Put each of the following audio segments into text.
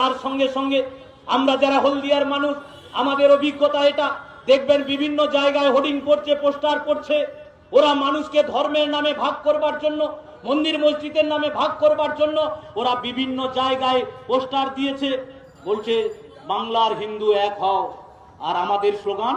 তার সঙ্গে সঙ্গে আমরা যারা হলদিয়ার মানুষ, আমাদের অভিজ্ঞতা এটা। দেখবেন বিভিন্ন জায়গায় হোর্ডিং পড়ছে পোস্টার পড়ছে ওরা মানুষকে ধর্মের নামে ভাগ করবার জন্য, মন্দির মসজিদের নামে ভাগ করবার জন্য ওরা বিভিন্ন জায়গায় পোস্টার দিয়েছে। বলছে, বাংলার হিন্দু এক হও। আর আমাদের স্লোগান,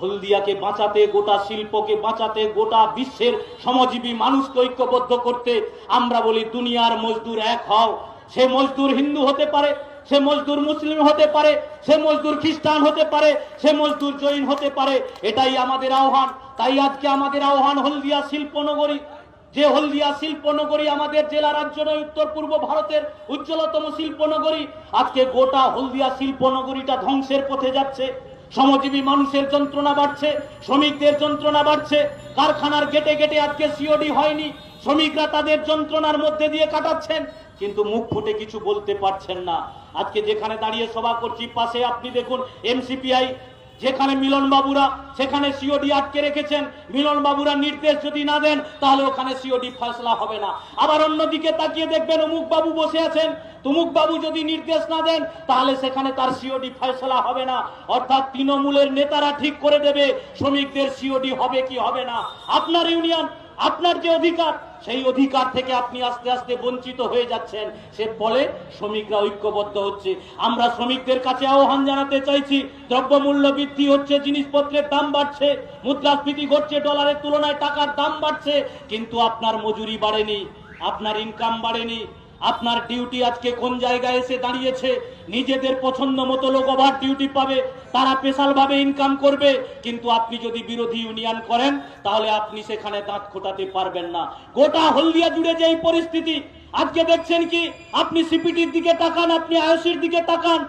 হলদিয়াকে বাঁচাতে, গোটা শিল্পকে বাঁচাতে, গোটা বিশ্বের সমজীবী মানুষকে ঐক্যবদ্ধ করতে আমরা বলি দুনিয়ার মজদুর এক হও। সে মজদুর হিন্দু হতে পারে সে মজদুর মুসলিম হতে পারে, সে মজদুর খ্রিস্টান হতে পারে, সে মজদুর জৈন হতে পারে, এটাই আমাদের আহ্বান। তাই আজকে আমাদের আহ্বান হলদিয়া শিল্পনগরী, যে হলদিয়া শিল্পনগরী আমাদের জেলা, রাজ্য নয়, উত্তর পূর্ব ভারতের উজ্জ্বলতম শিল্পনগরী, আজকে গোটা হলদিয়া শিল্পনগরীটা ধ্বংসের পথে যাচ্ছে। শ্রমজীবী মানুষের যন্ত্রণা বাড়ছে, শ্রমিকদের যন্ত্রণা বাড়ছে, কারখানার গেটে গেটে আজকে সিওডি হয়নি শ্রমিকরা তাদের যন্ত্রণার মধ্যে দিয়ে কাটাচ্ছেন, কিন্তু মুখ ফুটে কিছু বলতে পারছেন না। আজকে যেখানে দাঁড়িয়ে সভা করছি, পাশে আপনি দেখুন এমসিপিআই, যেখানে মিলন বাবুরা সেখানে সিওডি আটকে রেখেছেন। মিলন বাবুরা নির্দেশ যদি না দেন, তাহলে ওখানে সিওডি ফয়সলা হবে না। আবার অন্যদিকে তাকিয়ে দেখবেন অমুক বাবু বসে আছেন। তুমুক বাবু যদি নির্দেশ না দেন, তাহলে সেখানে তার সিওডি ফয়সলা হবে না। অর্থাৎ তৃণমূলের নেতারা ঠিক করে দেবে, শ্রমিকদের সিওডি হবে কি হবে না। আপনার ইউনিয়ন আপনার যে অধিকার, সেই অধিকার থেকে আপনি আস্তে আস্তে বঞ্চিত হয়ে যাচ্ছেন। সে ফলে শ্রমিকরা ঐক্যবদ্ধ হচ্ছে। আমরা শ্রমিকদের কাছে আহ্বান জানাতে চাইছি, দ্রব্যমূল্য বৃদ্ধি হচ্ছে, জিনিসপত্রের দাম বাড়ছে, মুদ্রাস্ফীতি ঘটছে, ডলারের তুলনায় টাকার দাম বাড়ছে, কিন্তু আপনার মজুরি বাড়েনি, আপনার ইনকাম বাড়েনি আপনার ডিউটি আজকে কোন জায়গায় এসে দাঁড়িয়েছে? নিজেদের পছন্দ মতো লোক ওভার ডিউটি পাবে, তারা স্পেশাল ভাবে ইনকাম করবে। কিন্তু আপনি যদি বিরোধী ইউনিয়ন করেন, তাহলে আপনি সেখানে দাঁত খোটাতে পারবেন না। গোটা হলদিয়া জুড়ে যে পরিস্থিতি, আজকে দেখছেন কি? আপনি সিপিটির দিকে তাকান, আপনি আয়ুষের দিকে তাকান।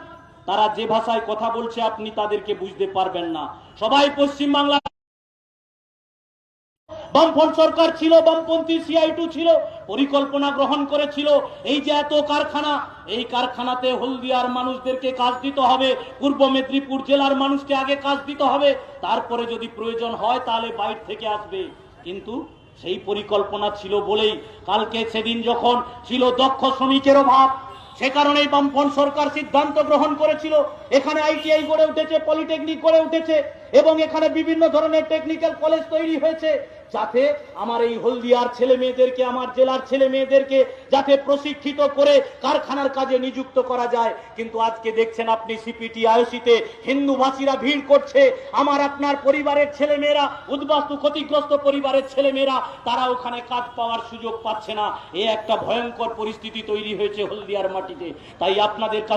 তারা যে ভাষায় কথা বলছে, আপনি তাদেরকে বুঝতে পারবেন না। সবাই পশ্চিম বাংলা বামফ্রন্ট সরকার ছিল, বামপন্থী সিআই টু ছিল, পরিকল্পনা গ্রহণ করেছিল। এই যে এত কারখানা, এই কারখানাতে হলদিয়ার মানুষদেরকে কাজ দিতে হবে, পূর্ব মেদিনীপুর জেলার মানুষকে আগে কাজ দিতে হবে, তারপরে যদি প্রয়োজন হয় তাহলে বাইরে থেকে আসবে। কিন্তু সেই পরিকল্পনা ছিল বলেই কালকে সেদিন যখন ছিল দক্ষ শ্রমিকের অভাব, সে কারণেই বামফ্রন্ট সরকার সিদ্ধান্ত গ্রহণ করেছিল। এখানে আইটিআই গড়ে উঠেছে পলিটেকনিক গড়ে উঠেছে, এবং এখানে বিভিন্ন ধরনের টেকনিক্যাল কলেজ তৈরি হয়েছে। যাতে আমার এই হলদিয়ার ছেলে মেয়েদেরকে, আমার জেলার ছেলে মেয়েদেরকে যাতে প্রশিক্ষিত করে কারখানার কাজে নিযুক্ত করা যায়। কিন্তু আজকে দেখছেন আপনি সিপিটি আয়োসিতে হিন্দু ভাষীরা ভিড় করছে। আমার আপনার পরিবারের ছেলে মেয়েরা, উদ্বাস্তু ক্ষতিগ্রস্ত পরিবারের ছেলে মেয়েরা, তারা ওখানে কাজ পাওয়ার সুযোগ পাচ্ছে না। এ একটা ভয়ঙ্কর পরিস্থিতি তৈরি হয়েছে হলদিয়ার মাটিতে। তাই আপনাদের কাছে